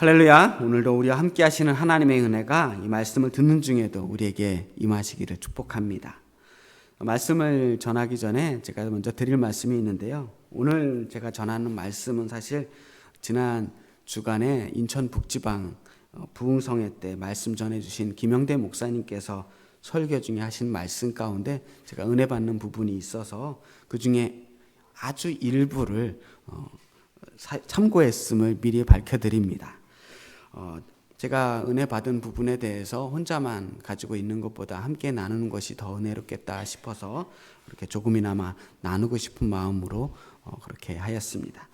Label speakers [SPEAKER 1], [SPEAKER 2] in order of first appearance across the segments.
[SPEAKER 1] 할렐루야. 오늘도 우리와 함께 하시는 하나님의 은혜가 이 말씀을 듣는 중에도 우리에게 임하시기를 축복합니다. 말씀을 전하기 전에 제가 먼저 드릴 말씀이 있는데요. 오늘 제가 전하는 말씀은 사실 지난 주간에 인천 북지방 어, 부흥성회 때 말씀 전해 주신 김영대 목사님께서 설교 중에 하신 말씀 가운데 제가 은혜 받는 부분이 있어서 그 중에 아주 일부를 어, 사- 참고했음을 미리 밝혀드립니다. 어, 제가 은혜 받은 부분에 대해서 혼자만 가지고 있는 것보다 함께 나누는 것이 더 은혜롭겠다 싶어서 그렇게 조금이나마 나누고 싶은 마음으로 어, 그렇게 하였습니다.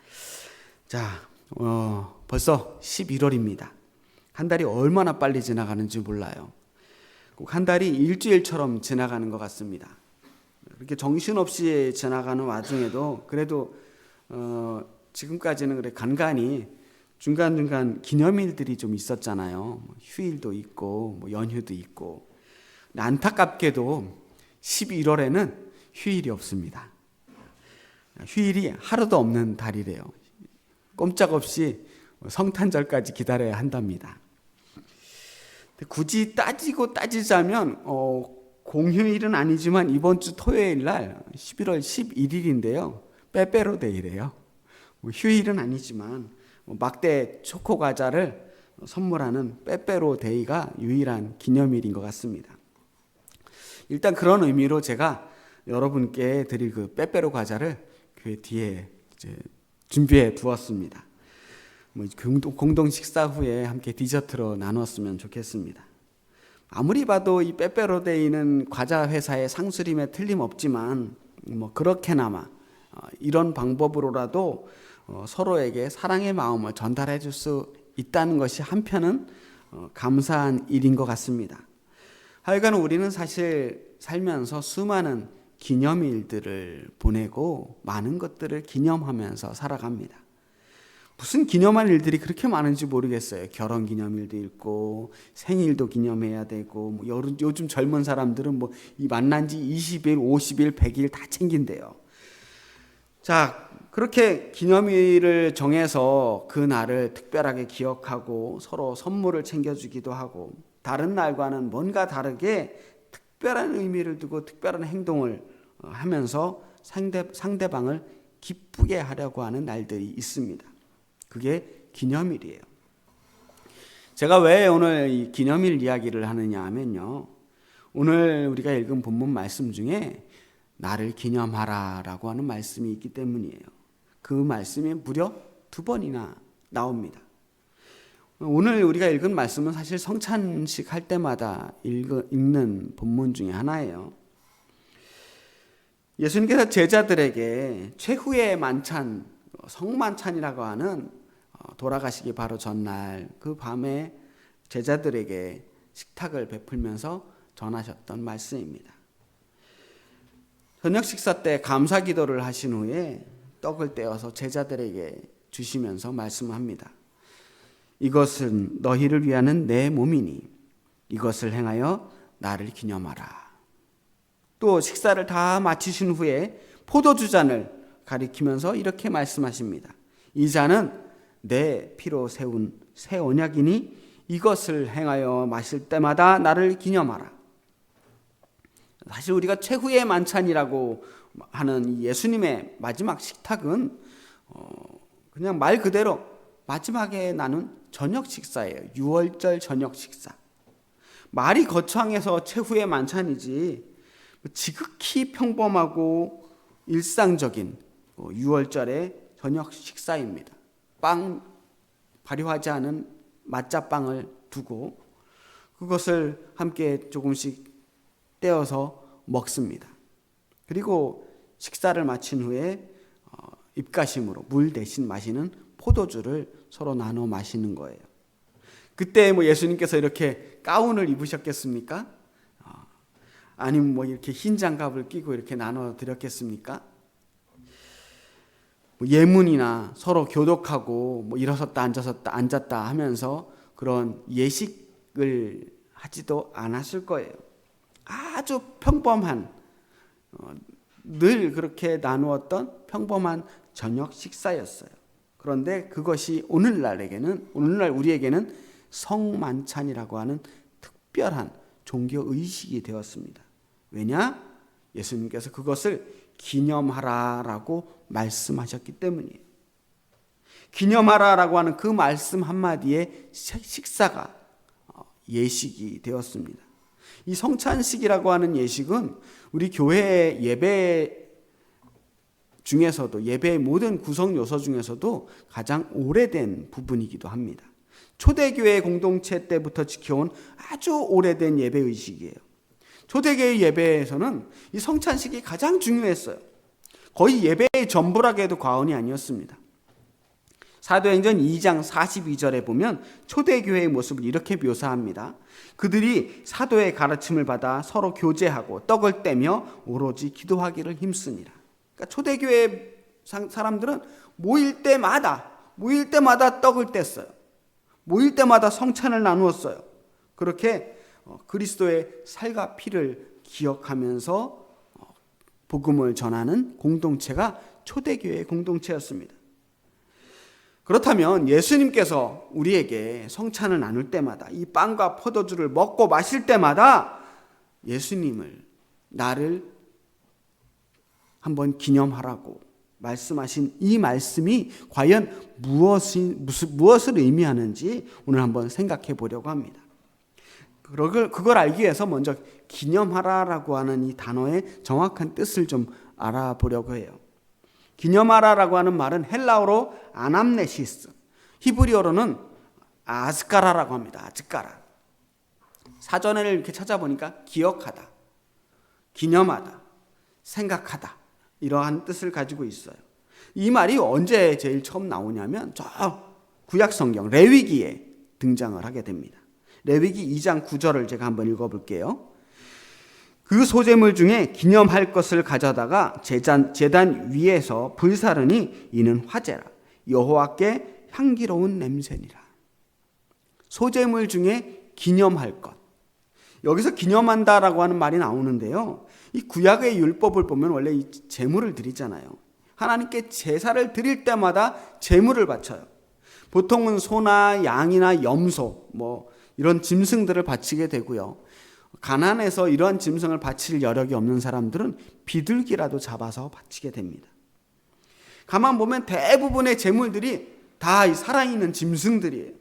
[SPEAKER 1] 자, 어, 벌써 11월입니다. 한 달이 얼마나 빨리 지나가는지 몰라요. 꼭 한 달이 일주일처럼 지나가는 것 같습니다. 이렇게 정신없이 지나가는 와중에도 그래도 어, 지금까지는 그래 간간히 중간중간 기념일들이 좀 있었잖아요. 뭐 휴일도 있고 뭐 연휴도 있고. 안타깝게도 11월에는 휴일이 없습니다. 휴일이 하루도 없는 달이래요. 꼼짝없이 성탄절까지 기다려야 한답니다. 굳이 따지고 따지자면 어, 공휴일은 아니지만 이번 주 토요일 날 11월 11일인데요. 빼빼로 데이래요. 뭐 휴일은 아니지만 뭐 막대 초코 과자를 선물하는 빼빼로 데이가 유일한 기념일인 것 같습니다. 일단 그런 의미로 제가 여러분께 드릴 그 빼빼로 과자를 교회 뒤에 준비해 두었습니다. 뭐 공동, 식사 후에 함께 디저트로 나눴으면 좋겠습니다. 아무리 봐도 이 빼빼로 데이는 과자 회사의 상술임에 틀림없지만 뭐 그렇게나마 어, 이런 방법으로라도 어, 서로에게 사랑의 마음을 전달해 줄 수 있다는 것이 한편은 어, 감사한 일인 것 같습니다. 하여간 우리는 사실 살면서 수많은 기념일들을 보내고 많은 것들을 기념하면서 살아갑니다. 무슨 기념할 일들이 그렇게 많은지 모르겠어요. 결혼 기념일도 있고 생일도 기념해야 되고 뭐 요- 요즘 젊은 사람들은 뭐이 만난 지 20일, 50일, 100일 다 챙긴대요. 자, 그렇게 기념일을 정해서 그 날을 특별하게 기억하고 서로 선물을 챙겨주기도 하고 다른 날과는 뭔가 다르게 특별한 의미를 두고 특별한 행동을 어, 하면서 상대, 상대방을 기쁘게 하려고 하는 날들이 있습니다. 그게 기념일이에요. 제가 왜 오늘 이 기념일 이야기를 하느냐 하면요. 오늘 우리가 읽은 본문 말씀 중에 나를 기념하라라고 하는 말씀이 있기 때문이에요. 그 말씀이 무려 두 번이나 나옵니다. 오늘 우리가 읽은 말씀은 사실 성찬식 할 때마다 읽- 읽는 본문 중에 하나예요. 예수님께서 제자들에게 최후의 만찬, 성만찬이라고 하는 어, 돌아가시기 바로 전날 그 밤에 제자들에게 식탁을 베풀면서 전하셨던 말씀입니다. 저녁 식사 때 감사 기도를 하신 후에 떡을 떼어서 제자들에게 주시면서 말씀합니다. 이것은 너희를 위하는 내 몸이니 이것을 행하여 나를 기념하라. 또 식사를 다 마치신 후에 포도주 잔을 가리키면서 이렇게 말씀하십니다. 이 잔은 내 피로 세운 새 언약이니 이것을 행하여 마실 때마다 나를 기념하라. 사실 우리가 최후의 만찬이라고 하는 이 예수님의 마지막 식탁은 어, 그냥 말 그대로 마지막에 나눈 저녁 식사예요. 6월절 저녁 식사. 말이 거창해서 최후의 만찬이지 지극히 평범하고 일상적인 6월절의 저녁 식사입니다. 빵 발효하지 않은 맛자빵을 두고 그것을 함께 조금씩 떼어서 먹습니다. 그리고 식사를 마친 후에 어, 입가심으로 물 대신 마시는 포도주를 서로 나눠 마시는 거예요. 그때 뭐 예수님께서 이렇게 가운을 입으셨겠습니까? 어, 아니면 뭐 이렇게 흰 장갑을 끼고 이렇게 나눠 드렸겠습니까? 뭐 예문이나 서로 교독하고 뭐 일어섰다 앉았었다 앉았다 하면서 그런 예식을 하지도 않았을 거예요. 아주 평범한 어, 늘 그렇게 나누었던 평범한 저녁 식사였어요. 그런데 그것이 오늘날에게는 오늘날 우리에게는 성만찬이라고 하는 특별한 종교 의식이 되었습니다. 왜냐? 예수님께서 그것을 기념하라라고 말씀하셨기 때문이에요. 기념하라라고 하는 그 말씀 한마디에 식사가 어, 예식이 되었습니다. 이 성찬식이라고 하는 예식은 우리 교회 예배 중에서도 예배의 모든 구성 요소 중에서도 가장 오래된 부분이기도 합니다. 초대교회 공동체 때부터 지켜온 아주 오래된 예배 의식이에요. 초대교회 예배에서는 이 성찬식이 가장 중요했어요. 거의 예배의 전부라고 해도 과언이 아니었습니다. 사도행전 2장 42절에 보면 초대교회의 모습을 이렇게 묘사합니다. 그들이 사도의 가르침을 받아 서로 교제하고 떡을 떼며 오로지 기도하기를 힘쓰니라. 그러니까 초대교회 사람들은 모일 때마다 모일 때마다 떡을 뗐어요. 모일 때마다 성찬을 나누었어요. 그렇게 어, 그리스도의 살과 피를 기억하면서 어, 복음을 전하는 공동체가 초대교회 공동체였습니다. 그렇다면 예수님께서 우리에게 성찬을 나눌 때마다 이 빵과 포도주를 먹고 마실 때마다 예수님을 나를 한번 기념하라고 말씀하신 이 말씀이 과연 무엇이, 무엇을 의미하는지 오늘 한번 생각해 보려고 합니다. 그걸, 그걸 알기 위해서 먼저 기념하라라고 하는 이 단어의 정확한 뜻을 좀 알아보려고 해요. 기념하라라고 하는 말은 헬라어로 아남네시스, 히브리어로는 아즈카라라고 합니다. 아즈카라. 사전을 이렇게 찾아보니까 기억하다, 기념하다, 생각하다. 이러한 뜻을 가지고 있어요. 이 말이 언제 제일 처음 나오냐면 저 구약 성경 레위기에 등장을 하게 됩니다. 레위기 2장 9절을 제가 한번 읽어 볼게요. 그 소재물 중에 기념할 것을 가져다가 제단, 제단 위에서 불사르니 이는 화제라. 여호와께 향기로운 냄새니라. 소재물 중에 기념할 것. 여기서 기념한다라고 하는 말이 나오는데요. 이 구약의 율법을 보면 원래 이 제물을 드리잖아요. 하나님께 제사를 드릴 때마다 제물을 바쳐요. 보통은 소나 양이나 염소 뭐 이런 짐승들을 바치게 되고요. 가난해서 이러한 짐승을 바칠 여력이 없는 사람들은 비둘기라도 잡아서 바치게 됩니다. 가만 보면 대부분의 제물들이 다 살아있는 짐승들이에요.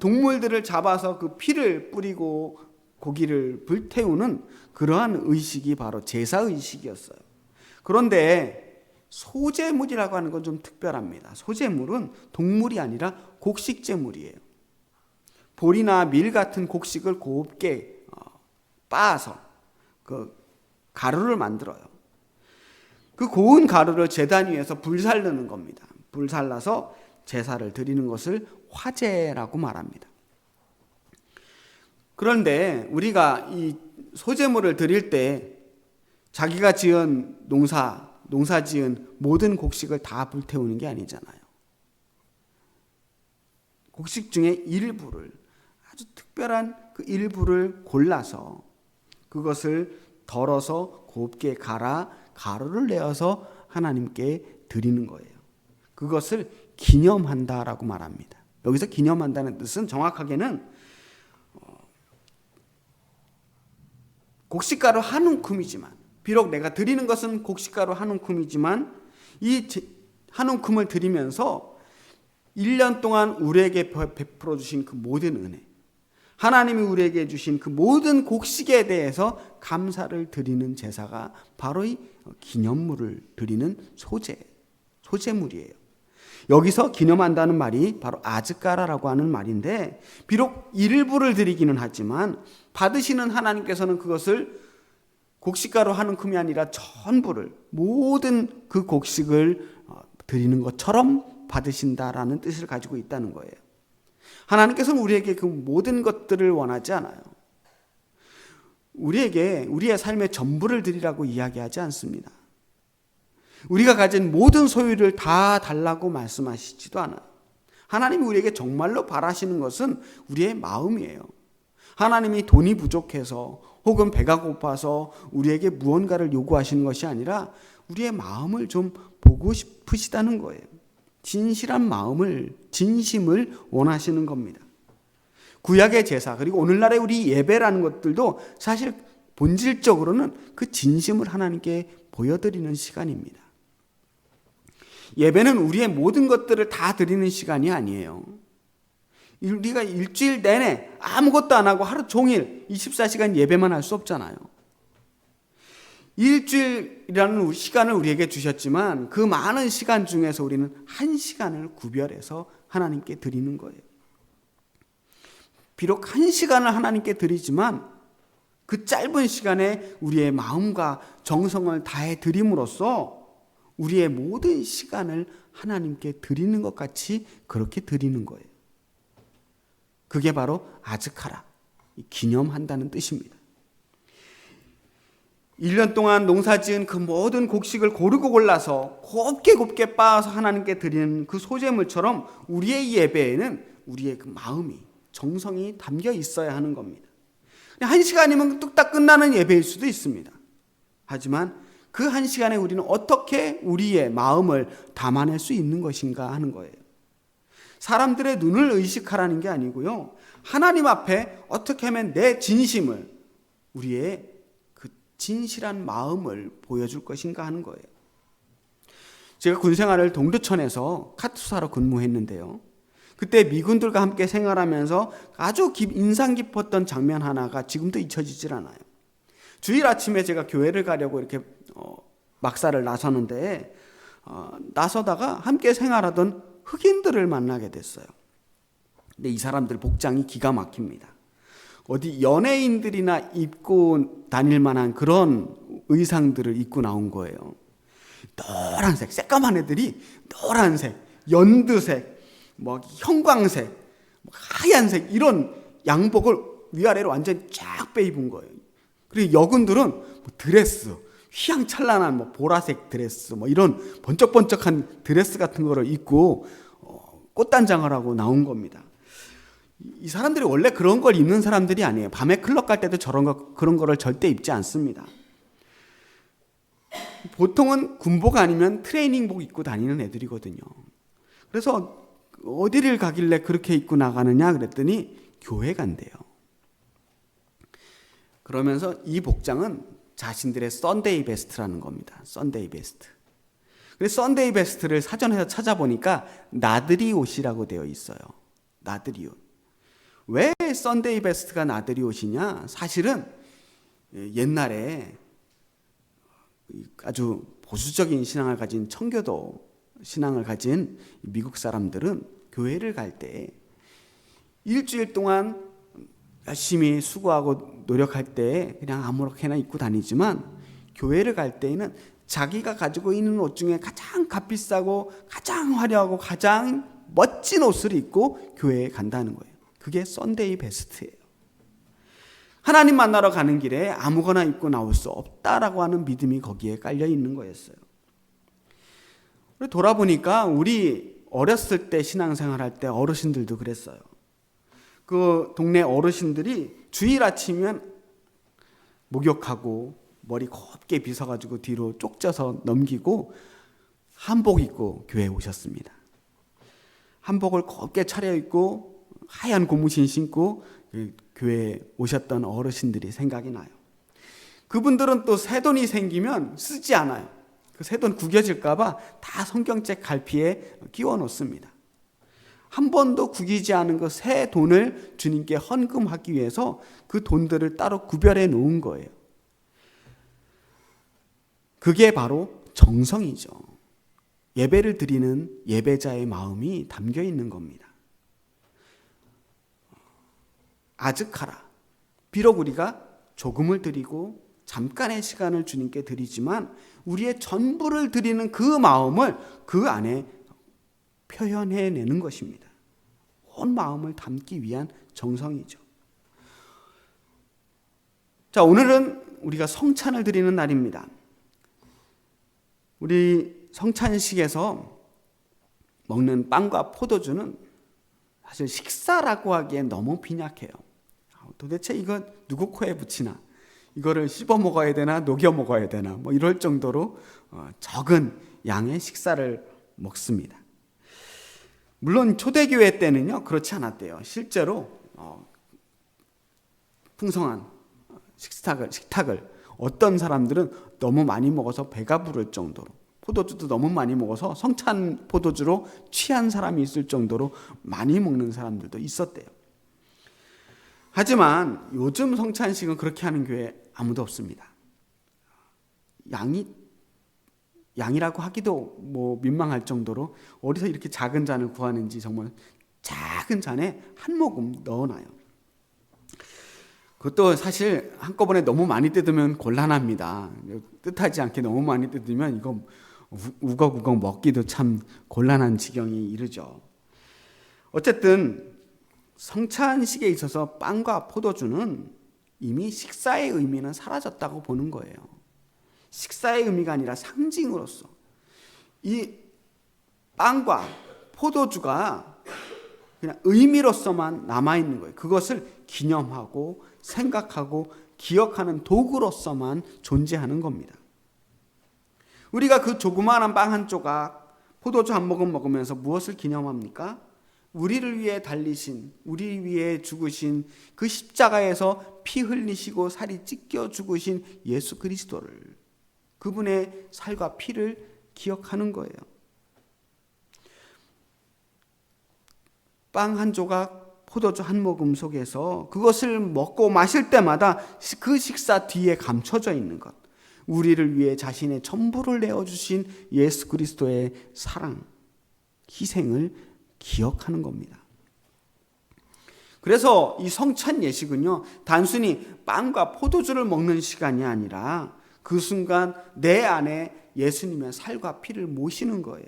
[SPEAKER 1] 동물들을 잡아서 그 피를 뿌리고 고기를 불태우는 그러한 의식이 바로 제사 의식이었어요. 그런데 소재물이라고 하는 건 좀 특별합니다. 소재물은 동물이 아니라 곡식제물이에요. 보리나 밀 같은 곡식을 곱게 어, 빻아서 그 가루를 만들어요. 그 고운 가루를 제단 위에서 불살르는 겁니다. 불살라서 제사를 드리는 것을 화제라고 말합니다. 그런데 우리가 이 소재물을 드릴 때 자기가 지은 농사, 농사 지은 모든 곡식을 다 불태우는 게 아니잖아요. 곡식 중에 일부를 아주 특별한 그 일부를 골라서 그것을 덜어서 곱게 갈아 가루를 내어서 하나님께 드리는 거예요. 그것을 기념한다라고 말합니다. 여기서 기념한다는 뜻은 정확하게는 곡식가루 한 움큼이지만 비록 내가 드리는 것은 곡식가루 한 움큼이지만 이 한 움큼을 드리면서 1년 동안 우리에게 베풀어 주신 그 모든 은혜 하나님이 우리에게 주신 그 모든 곡식에 대해서 감사를 드리는 제사가 바로 이 기념물을 드리는 소재, 소재물이에요. 여기서 기념한다는 말이 바로 아즈까라라고 하는 말인데 비록 일부를 드리기는 하지만 받으시는 하나님께서는 그것을 곡식가로 하는 금이 아니라 전부를 모든 그 곡식을 어, 드리는 것처럼 받으신다라는 뜻을 가지고 있다는 거예요. 하나님께서는 우리에게 그 모든 것들을 원하지 않아요. 우리에게 우리의 삶의 전부를 드리라고 이야기하지 않습니다. 우리가 가진 모든 소유를 다 달라고 말씀하시지도 않아요. 하나님이 우리에게 정말로 바라시는 것은 우리의 마음이에요. 하나님이 돈이 부족해서 혹은 배가 고파서 우리에게 무언가를 요구하시는 것이 아니라 우리의 마음을 좀 보고 싶으시다는 거예요. 진실한 마음을 진심을 원하시는 겁니다. 구약의 제사 그리고 오늘날의 우리 예배라는 것들도 사실 본질적으로는 그 진심을 하나님께 보여드리는 시간입니다. 예배는 우리의 모든 것들을 다 드리는 시간이 아니에요. 우리가 일주일 내내 아무것도 안 하고 하루 종일 24시간 예배만 할 수 없잖아요. 일주일이라는 시간을 우리에게 주셨지만 그 많은 시간 중에서 우리는 한 시간을 구별해서 하나님께 드리는 거예요. 비록 한 시간을 하나님께 드리지만 그 짧은 시간에 우리의 마음과 정성을 다해 드림으로써 우리의 모든 시간을 하나님께 드리는 것 같이 그렇게 드리는 거예요. 그게 바로 아즈카라, 기념한다는 뜻입니다. 1년 동안 농사 지은 그 모든 곡식을 고르고 골라서 곱게 곱게 빻아서 하나님께 드리는 그 소재물처럼 우리의 예배에는 우리의 그 마음이, 정성이 담겨 있어야 하는 겁니다. 한 시간이면 뚝딱 끝나는 예배일 수도 있습니다. 하지만 그 한 시간에 우리는 어떻게 우리의 마음을 담아낼 수 있는 것인가 하는 거예요. 사람들의 눈을 의식하라는 게 아니고요. 하나님 앞에 어떻게 하면 내 진심을 우리의 그 진실한 마음을 보여줄 것인가 하는 거예요. 제가 군 생활을 동두천에서 카투사로 근무했는데요. 그때 미군들과 함께 생활하면서 아주 인상 깊었던 장면 하나가 지금도 잊혀지질 않아요. 주일 아침에 제가 교회를 가려고 이렇게 어, 막사를 나서는데 어, 나서다가 함께 생활하던 흑인들을 만나게 됐어요. 근데 이 사람들 복장이 기가 막힙니다. 어디 연예인들이나 입고 다닐 만한 그런 의상들을 입고 나온 거예요. 노란색, 새까만 애들이 노란색, 연두색, 뭐 형광색, 뭐 하얀색 이런 양복을 위아래로 완전 쫙 빼입은 거예요. 그리고 여군들은 뭐 드레스, 휘황찬란한 뭐 보라색 드레스, 뭐 이런 번쩍번쩍한 드레스 같은 거를 입고 어, 꽃단장을 하고 나온 겁니다. 이 사람들이 원래 그런 걸 입는 사람들이 아니에요. 밤에 클럽 갈 때도 저런 거 그런 거를 절대 입지 않습니다. 보통은 군복 아니면 트레이닝복 입고 다니는 애들이거든요. 그래서 어디를 가길래 그렇게 입고 나가느냐 그랬더니 교회 간대요. 그러면서 이 복장은 자신들의 썬데이 베스트라는 겁니다. 썬데이 베스트. 그래서 썬데이 베스트를 사전에서 찾아보니까 나들이 옷이라고 되어 있어요. 나들이 옷. 왜 썬데이 베스트가 나들이 옷이냐? 사실은 옛날에 아주 보수적인 신앙을 가진 청교도 신앙을 가진 미국 사람들은 교회를 갈 때 일주일 동안 열심히 수고하고 노력할 때 그냥 아무렇게나 입고 다니지만 교회를 갈 때에는 자기가 가지고 있는 옷 중에 가장 값비싸고 가장 화려하고 가장 멋진 옷을 입고 교회에 간다는 거예요. 그게 썬데이 베스트예요. 하나님 만나러 가는 길에 아무거나 입고 나올 수 없다라고 하는 믿음이 거기에 깔려 있는 거였어요. 돌아보니까 우리 어렸을 때 신앙생활 할 때 어르신들도 그랬어요. 그 동네 어르신들이 주일 아침이면 목욕하고 머리 곱게 빗어가지고 뒤로 쪽져서 넘기고 한복 입고 교회에 오셨습니다. 한복을 곱게 차려입고 하얀 고무신 신고 그 교회에 오셨던 어르신들이 생각이 나요. 그분들은 또 새 돈이 생기면 쓰지 않아요. 그 새돈 구겨질까봐 다 성경책 갈피에 끼워 놓습니다. 한 번도 구기지 않은 그 새 돈을 주님께 헌금하기 위해서 그 돈들을 따로 구별해 놓은 거예요. 그게 바로 정성이죠. 예배를 드리는 예배자의 마음이 담겨 있는 겁니다. 아즈카라. 비록 우리가 조금을 드리고 잠깐의 시간을 주님께 드리지만 우리의 전부를 드리는 그 마음을 그 안에 표현해내는 것입니다. 온 마음을 담기 위한 정성이죠. 자, 오늘은 우리가 성찬을 드리는 날입니다. 우리 성찬식에서 먹는 빵과 포도주는 사실 식사라고 하기엔 너무 빈약해요. 도대체 이거 누구 코에 붙이나? 이거를 씹어 먹어야 되나 녹여 먹어야 되나 뭐 이럴 정도로 어, 적은 양의 식사를 먹습니다. 물론 초대교회 때는요 그렇지 않았대요. 실제로 어, 풍성한 식탁을 식탁을 어떤 사람들은 너무 많이 먹어서 배가 부를 정도로 포도주도 너무 많이 먹어서 성찬 포도주로 취한 사람이 있을 정도로 많이 먹는 사람들도 있었대요. 하지만 요즘 성찬식은 그렇게 하는 교회 아무도 없습니다. 양이 양이라고 하기도 뭐 민망할 정도로 어디서 이렇게 작은 잔을 구하는지 정말 작은 잔에 한 모금 넣어놔요. 그것도 사실 한꺼번에 너무 많이 뜯으면 곤란합니다. 뜻하지 않게 너무 많이 뜯으면 이거 우걱우걱 먹기도 참 곤란한 지경이 이르죠. 어쨌든 성찬식에 있어서 빵과 포도주는 이미 식사의 의미는 사라졌다고 보는 거예요. 식사의 의미가 아니라 상징으로서 이 빵과 포도주가 그냥 의미로서만 남아 있는 거예요. 그것을 기념하고 생각하고 기억하는 도구로서만 존재하는 겁니다. 우리가 그 조그마한 빵 한 조각, 포도주 한 모금 먹으면서 무엇을 기념합니까? 우리를 위해 달리신, 우리 위해 죽으신 그 십자가에서 피 흘리시고 살이 찢겨 죽으신 예수 그리스도를 그분의 살과 피를 기억하는 거예요. 빵 한 조각, 포도주 한 모금 속에서 그것을 먹고 마실 때마다 그 식사 뒤에 감춰져 있는 것. 우리를 위해 자신의 전부를 내어주신 예수 그리스도의 사랑, 희생을 기억하는 겁니다. 그래서 이 성찬 예식은요, 단순히 빵과 포도주를 먹는 시간이 아니라 그 순간 내 안에 예수님의 살과 피를 모시는 거예요.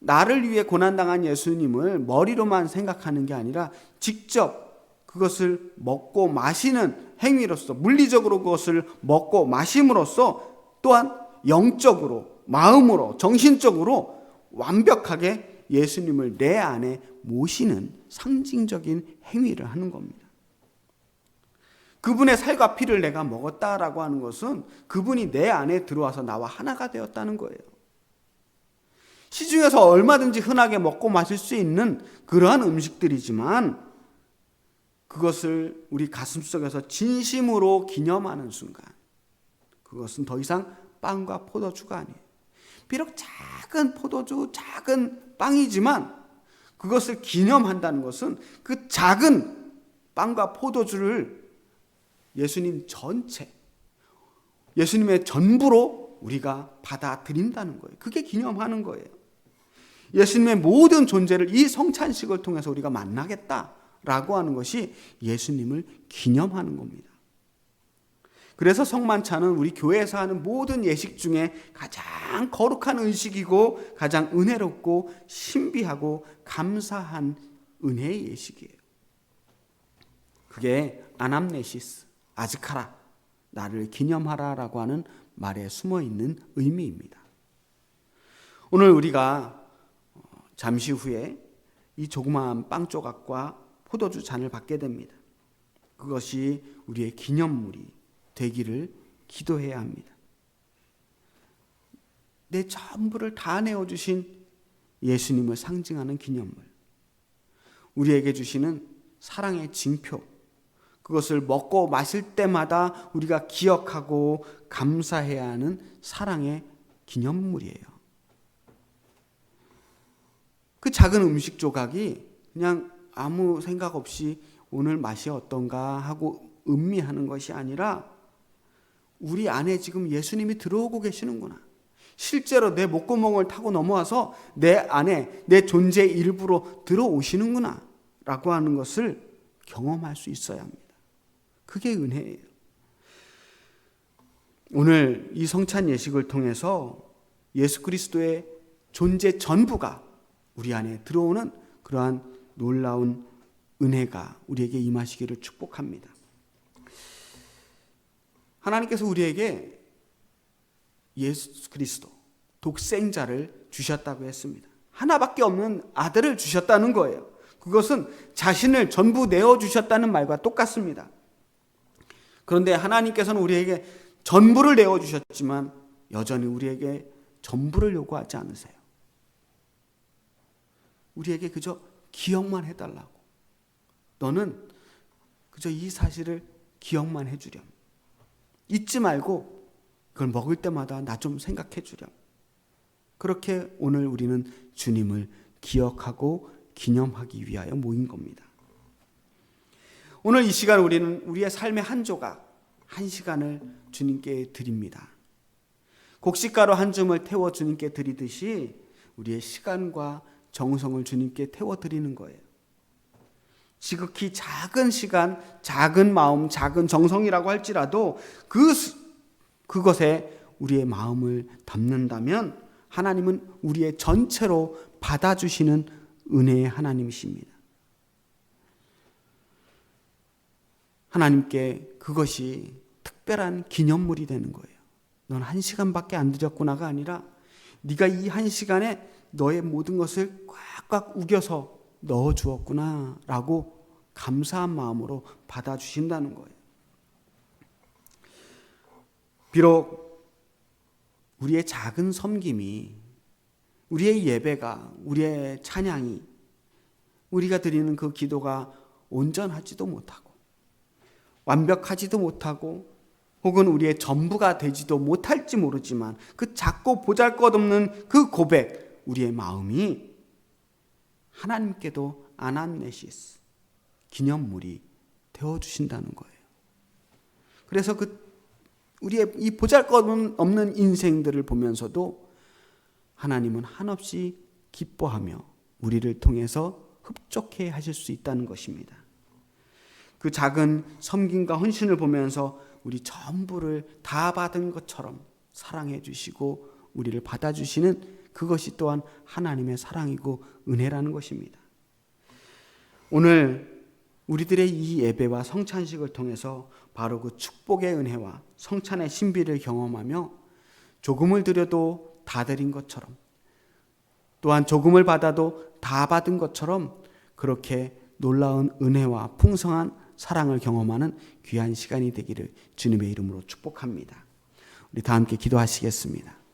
[SPEAKER 1] 나를 위해 고난당한 예수님을 머리로만 생각하는 게 아니라 직접 그것을 먹고 마시는 행위로서 물리적으로 그것을 먹고 마심으로써 또한 영적으로 마음으로 정신적으로 완벽하게 예수님을 내 안에 모시는 상징적인 행위를 하는 겁니다. 그분의 살과 피를 내가 먹었다라고 하는 것은 그분이 내 안에 들어와서 나와 하나가 되었다는 거예요. 시중에서 얼마든지 흔하게 먹고 마실 수 있는 그러한 음식들이지만 그것을 우리 가슴 속에서 진심으로 기념하는 순간 그것은 더 이상 빵과 포도주가 아니에요. 비록 작은 포도주, 작은 빵이지만 그것을 기념한다는 것은 그 작은 빵과 포도주를 예수님 전체, 예수님의 전부로 우리가 받아들인다는 거예요. 그게 기념하는 거예요. 예수님의 모든 존재를 이 성찬식을 통해서 우리가 만나겠다라고 하는 것이 예수님을 기념하는 겁니다. 그래서 성만찬은 우리 교회에서 하는 모든 예식 중에 가장 거룩한 의식이고 가장 은혜롭고 신비하고 감사한 은혜의 예식이에요. 그게 아남네시스, 아즈카라, 나를 기념하라라고 하는 말에 숨어 있는 의미입니다. 오늘 우리가 잠시 후에 이 조그마한 빵 조각과 포도주 잔을 받게 됩니다. 그것이 우리의 기념물이 되기를 기도해야 합니다. 내 전부를 다 내어주신 예수님을 상징하는 기념물. 우리에게 주시는 사랑의 징표. 그것을 먹고 마실 때마다 우리가 기억하고 감사해야 하는 사랑의 기념물이에요. 그 작은 음식 조각이 그냥 아무 생각 없이 오늘 맛이 어떤가 하고 음미하는 것이 아니라 우리 안에 지금 예수님이 들어오고 계시는구나. 실제로 내 목구멍을 타고 넘어와서 내 안에 내 존재 일부로 들어오시는구나. 라고 하는 것을 경험할 수 있어야 합니다. 그게 은혜예요. 오늘 이 성찬 예식을 통해서 예수 그리스도의 존재 전부가 우리 안에 들어오는 그러한 놀라운 은혜가 우리에게 임하시기를 축복합니다. 하나님께서 우리에게 예수 그리스도 독생자를 주셨다고 했습니다. 하나밖에 없는 아들을 주셨다는 거예요. 그것은 자신을 전부 내어 주셨다는 말과 똑같습니다. 그런데 하나님께서는 우리에게 전부를 내어 주셨지만 여전히 우리에게 전부를 요구하지 않으세요. 우리에게 그저 기억만 해달라고. 너는 그저 이 사실을 기억만 해주렴. 잊지 말고 그걸 먹을 때마다 나 좀 생각해 주렴. 그렇게 오늘 우리는 주님을 기억하고 기념하기 위하여 모인 겁니다. 오늘 이 시간 우리는 우리의 삶의 한 조각, 한 시간을 주님께 드립니다. 곡식가루 한 줌을 태워 주님께 드리듯이 우리의 시간과 정성을 주님께 태워 드리는 거예요. 지극히 작은 시간, 작은 마음, 작은 정성이라고 할지라도 그 그것에 우리의 마음을 담는다면 하나님은 우리의 전체로 받아주시는 은혜의 하나님이십니다. 하나님께 그것이 특별한 기념물이 되는 거예요. 넌 한 시간밖에 안 드렸구나가 아니라 네가 이 한 시간에 너의 모든 것을 꽉꽉 우겨서 넣어 주었구나라고 감사한 마음으로 받아 주신다는 거예요. 비록 우리의 작은 섬김이 우리의 예배가 우리의 찬양이 우리가 드리는 그 기도가 온전하지도 못하고 완벽하지도 못하고 혹은 우리의 전부가 되지도 못할지 모르지만 그 작고 보잘 것 없는 그 고백 우리의 마음이 하나님께도 아난네시스 기념물이 되어 주신다는 거예요. 그래서 그 우리의 이 보잘것없는 인생들을 보면서도 하나님은 한없이 기뻐하며 우리를 통해서 흡족해 하실 수 있다는 것입니다. 그 작은 섬김과 헌신을 보면서 우리 전부를 다 받은 것처럼 사랑해 주시고 우리를 받아 주시는 그것이 또한 하나님의 사랑이고 은혜라는 것입니다. 오늘 우리들의 이 예배와 성찬식을 통해서 바로 그 축복의 은혜와 성찬의 신비를 경험하며 조금을 드려도 다 드린 것처럼 또한 조금을 받아도 다 받은 것처럼 그렇게 놀라운 은혜와 풍성한 사랑을 경험하는 귀한 시간이 되기를 주님의 이름으로 축복합니다. 우리 다 함께 기도하시겠습니다.